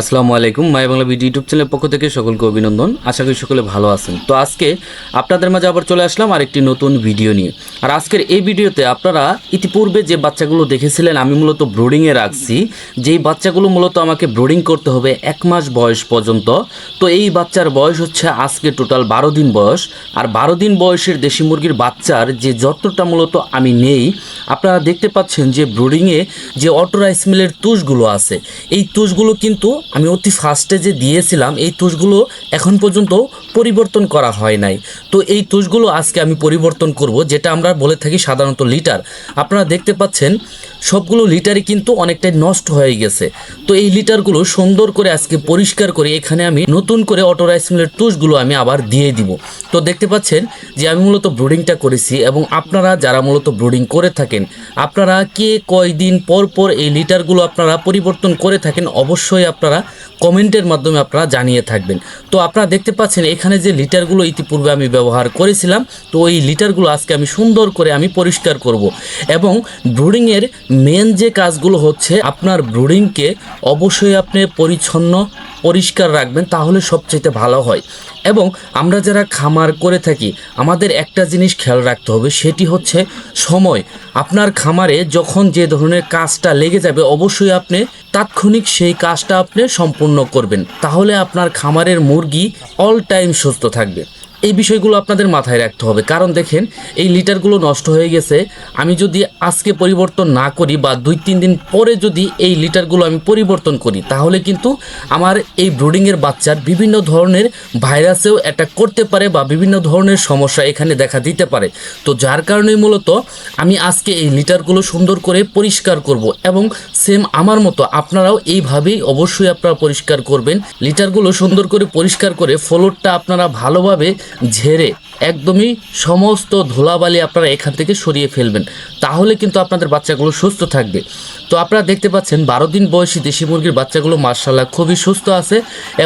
আসসালামু আলাইকুম, মাই Bangla video YouTube চ্যানেলের পক্ষ থেকে সকলকে অভিনন্দন। আশা করি সকলে ভালো আছেন। তো আজকে আপনাদের মাঝে আবার চলে আসলাম আরেকটি নতুন ভিডিও নিয়ে। আর আজকের এই ভিডিওতে আপনারা ইতিপূর্বে যে বাচ্চাগুলো দেখেছিলেন, আমি মূলত ব্রোডিংয়ে রাখছি। যেই বাচ্চাগুলো মূলত আমাকে ব্রোডিং করতে হবে এক মাস বয়স পর্যন্ত। তো এই বাচ্চার বয়স হচ্ছে আজকে টোটাল বারো দিন বয়স। আর বারো দিন বয়সের দেশি মুরগির বাচ্চার যে যত্নটা মূলত আমি নেই, আপনারা দেখতে পাচ্ছেন যে ব্রোডিংয়ে যে অটো রাইস মিলের তুষগুলো আছে, এই তুষগুলো কিন্তু আমি অতি ফার্স্টে যে দিয়েছিলাম, এই তুষগুলো এখন পর্যন্ত পরিবর্তন করা হয় নাই। তো এই তুষগুলো আজকে আমি পরিবর্তন করব, যেটা আমরা বলে থাকি সাধারণত লিটার। আপনারা দেখতে পাচ্ছেন, সবগুলো লিটারই কিন্তু অনেকটাই নষ্ট হয়ে গেছে। তো এই লিটারগুলো সুন্দর করে আজকে পরিষ্কার করে এখানে আমি নতুন করে অটো রাইস মিলের তুষগুলো আমি আবার দিয়ে দিব। তো দেখতে পাচ্ছেন যে আমি মূলত ব্রুডিংটা করেছি এবং আপনারা যারা মূলত ব্রুডিং করে থাকেন, আপনারা কে কয়দিন পর পর এই লিটারগুলো আপনারা পরিবর্তন করে থাকেন, অবশ্যই আপনারা কমেন্টের মাধ্যমে আপনারা জানিয়ে থাকবেন। তো আপনারা দেখতে পাচ্ছেন এখানে যে লিটারগুলো ইতিপূর্বে আমি ব্যবহার করেছিলাম, তো এই লিটারগুলো আজকে আমি সুন্দর করে আমি পরিষ্কার করব। এবং ব্রুডিংয়ের মেন যে কাজগুলো হচ্ছে, আপনার ব্রুডিংকে অবশ্যই আপনি পরিচ্ছন্ন পরিষ্কার রাখবেন, তাহলে সবচেয়ে ভালো হয়। এবং আমরা যারা খামার করে থাকি, আমাদের একটা জিনিস খেয়াল রাখতে হবে, সেটি হচ্ছে সময়। আপনার খামারে যখন যে ধরনের কাজটা লেগে যাবে, অবশ্যই আপনি তাৎক্ষণিক সেই কাজটা আপনি সম্পূর্ণ করবেন। তাহলে আপনার খামারের মুরগি অল টাইম সুস্থ থাকবে। এই বিষয়গুলো আপনাদের মাথায় রাখতে হবে। কারণ দেখেন, এই লিটারগুলো নষ্ট হয়ে গেছে। আমি যদি আজকে পরিবর্তন না করি বা দুই তিন দিন পরে যদি এই লিটারগুলো আমি পরিবর্তন করি, তাহলে কিন্তু আমার এই ব্রুডিংয়ের বাচ্চার বিভিন্ন ধরনের ভাইরাসেও অ্যাটাক করতে পারে বা বিভিন্ন ধরনের সমস্যা এখানে দেখা দিতে পারে। তো যার কারণে মূলত আমি আজকে এই লিটারগুলো সুন্দর করে পরিষ্কার করব এবং সেম আমার মতো আপনারাও এইভাবেই অবশ্যই আপনারা পরিষ্কার করবেন। লিটারগুলো সুন্দর করে পরিষ্কার করে ফ্লোরটা আপনারা ভালোভাবে ঝেড়ে একদমই সমস্ত ধুলাবালি আপনারা এখান থেকে সরিয়ে ফেলবেন। তাহলে কিন্তু আপনাদের বাচ্চাগুলো সুস্থ থাকবে। তো আপনারা দেখতে পাচ্ছেন, বারো দিন বয়সী দেশি মুরগির বাচ্চাগুলো মার্শাল্লাহ খুবই সুস্থ আছে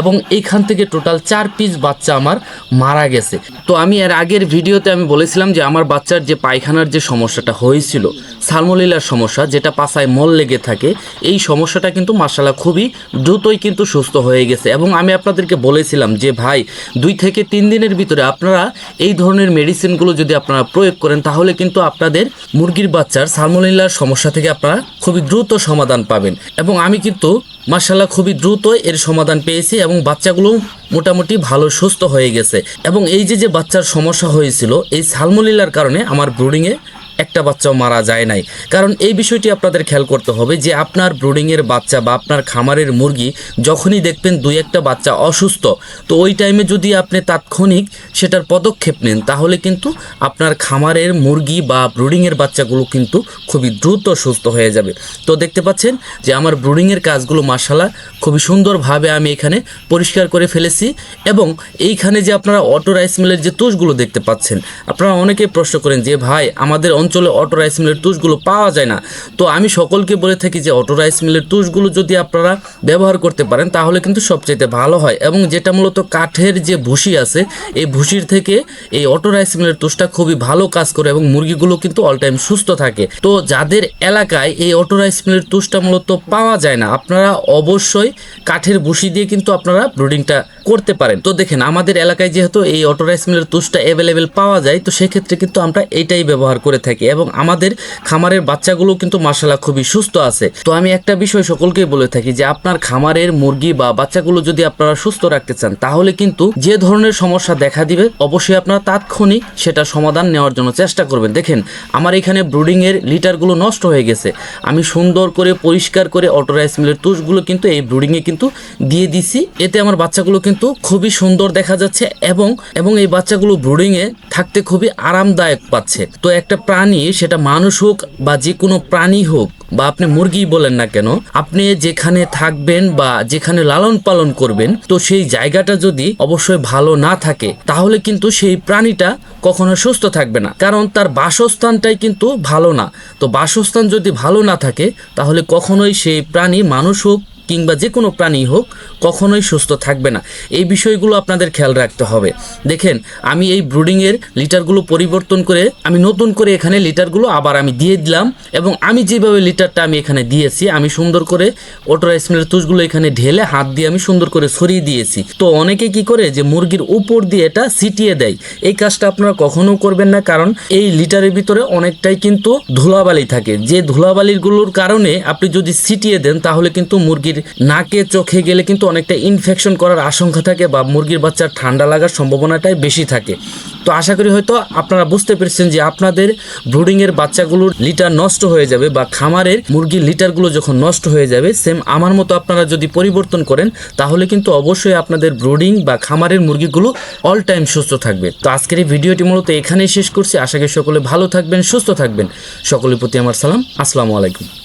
এবং এইখান থেকে টোটাল চার পিস বাচ্চা আমার মারা গেছে। তো আমি এর আগের ভিডিওতে আমি বলেছিলাম যে আমার বাচ্চার যে পায়খানার যে সমস্যাটা হয়েছিল, সালমোলিলার সমস্যা, যেটা পাছায় মল লেগে থাকে, এই সমস্যাটা কিন্তু মার্শাল্লাহ খুবই দ্রুতই কিন্তু সুস্থ হয়ে গেছে। এবং আমি আপনাদেরকে বলেছিলাম যে, ভাই, দুই থেকে তিন দিনের ভিতরে আপনারা এই ধরনের মেডিসিনগুলো যদি আপনারা প্রয়োগ করেন, তাহলে কিন্তু আপনাদের মুরগির বাচ্চার সালমোলিলার সমস্যা থেকে আপনারা খুবই দ্রুত সমাধান পাবেন। এবং আমি কিন্তু মার্শাল্লাহ খুবই দ্রুত এর সমাধান পেয়েছি এবং বাচ্চাগুলো মোটামুটি ভালো, সুস্থ হয়ে গেছে। এবং এই যে যে বাচ্চার সমস্যা হয়েছিল, এই সালমোলিলার কারণে আমার ব্রুডিংয়ে একটা বাচ্চাও মারা যায় নাই। কারণ এই বিষয়টি আপনাদের খেয়াল করতে হবে যে আপনার ব্রুডিংয়ের বাচ্চা বা আপনার খামারের মুরগি যখনই দেখবেন দুই একটা বাচ্চা অসুস্থ, তো ওই টাইমে যদি আপনি তাৎক্ষণিক সেটার পদক্ষেপ নেন, তাহলে কিন্তু আপনার খামারের মুরগি বা ব্রুডিংয়ের বাচ্চাগুলো কিন্তু খুবই দ্রুত সুস্থ হয়ে যাবে। তো দেখতে পাচ্ছেন যে আমার ব্রুডিংয়ের কাজগুলো মাসালা খুবই সুন্দরভাবে আমি এখানে পরিষ্কার করে ফেলেছি এবং এইখানে যে আপনারা অটো রাইস মিলের যে তুষগুলো দেখতে পাচ্ছেন, আপনারা অনেকে প্রশ্ন করেন যে, ভাই, আমাদের অঞ্চলে অটো রাইস মিলের তুষগুলো পাওয়া যায় না। তো আমি সকলকে বলে থাকি যে অটো রাইস মিলের তুষগুলো যদি আপনারা ব্যবহার করতে পারেন, তাহলে কিন্তু সবচেয়ে ভালো হয়। এবং যেটা মূলত কাঠের যে ভুসি আছে, এই ভুসির থেকে এই অটো রাইস মিলের তুষটা খুবই ভালো কাজ করে এবং মুরগিগুলো কিন্তু অল টাইম সুস্থ থাকে। তো যাদের এলাকায় এই অটো রাইস মিলের তুষটা মূলত পাওয়া যায় না, আপনারা অবশ্যই কাঠের ভুসি দিয়ে কিন্তু আপনারা ব্রুডিংটা করতে পারেন। তো দেখেন, আমাদের এলাকায় যেহেতু এই অটো রাইস মিলের তুষটা অ্যাভেলেবেল পাওয়া যায়, তো সেক্ষেত্রে কিন্তু আমরা এইটাই ব্যবহার করে থাকি। এবং আমাদের খামারের বাচ্চাগুলো কিন্তু মাসালা খুবই সুস্থ আছে। তো আমি একটা বিষয় সকলকেই বলে থাকি যে আপনার খামারের মুরগি বা বাচ্চাগুলো যদি আপনারা সুস্থ রাখতে চান, তাহলে কিন্তু যে ধরনের সমস্যা দেখা দিবে, অবশ্যই আপনারা তাৎক্ষণিক সেটা সমাধান নেওয়ার জন্য চেষ্টা করবেন। দেখেন, আমার এখানে ব্রুডিংয়ের লিটারগুলো নষ্ট হয়ে গেছে। আমি সুন্দর করে, পরিষ্কার করে অটো রাইস মিলের তুষগুলো কিন্তু এই ব্রুডিংয়ে কিন্তু দিয়ে দিছি। এতে আমার বাচ্চাগুলো কিন্তু খুবই সুন্দর দেখা যাচ্ছে এবং এবং এই বাচ্চাগুলো ব্রুডিংয়ে থাকতে খুবই আরামদায়ক পাচ্ছে। তো একটা প্রাণী সেটা মানুষ হোক বা যে কোনো প্রাণী হোক, বা আপনি মুরগি বলেন না কেন, আপনি যেখানে থাকবেন বা যেখানে লালন পালন করবেন, তো সেই জায়গাটা যদি অবশ্যই ভালো না থাকে, তাহলে কিন্তু সেই প্রাণীটা কখনো সুস্থ থাকবে না। কারণ তার বাসস্থানটাই কিন্তু ভালো না। তো বাসস্থান যদি ভালো না থাকে, তাহলে কখনোই সেই প্রাণী মানুষ হোক কিংবা যে কোনো প্রাণী হোক, কখনোই সুস্থ থাকবে না। এই বিষয়গুলো আপনাদের খেয়াল রাখতে হবে। দেখেন, আমি এই ব্রুডিংয়ের লিটারগুলো পরিবর্তন করে, আমি নতুন করে এখানে লিটারগুলো আবার আমি দিয়ে দিলাম এবং আমি যেভাবে লিটারটা আমি এখানে দিয়েছি, আমি সুন্দর করে অটো রাইস মিলের তুষগুলো এখানে ঢেলে হাত দিয়ে আমি সুন্দর করে সরিয়ে দিয়েছি। তো অনেকে কি করে যে মুরগির উপর দিয়ে এটা ছিটিয়ে দেয়। এই কাজটা আপনারা কখনো করবেন না, কারণ এই লিটারের ভিতরে অনেকটাই কিন্তু ধুলাবালি থাকে। যে ধুলাবালিগুলোর কারণে আপনি যদি ছিটিয়ে দেন, তাহলে কিন্তু মুরগির নাকে, চোখে গেলে কিন্তু অনেকটা ইনফেকশন করার আশঙ্কা থাকে বা মুরগির বাচ্চার ঠান্ডা লাগার সম্ভাবনাটাই বেশি থাকে। তো আশা করি হয়তো আপনারা বুঝতে পেরেছেন যে আপনাদের ব্রুডিংয়ের বাচ্চাগুলোর লিটার নষ্ট হয়ে যাবে বা খামারের মুরগির লিটারগুলো যখন নষ্ট হয়ে যাবে সেম আমার মতো আপনারা যদি পরিবর্তন করেন, তাহলে কিন্তু অবশ্যই আপনাদের ব্রুডিং বা খামারের মুরগিগুলো অল টাইম সুস্থ থাকবে। তো আজকের এই ভিডিওটি মূলত এখানেই শেষ করছি। আশা করি সকলে ভালো থাকবেন, সুস্থ থাকবেন। সকলের প্রতি আমার সালাম। আসসালামু আলাইকুম।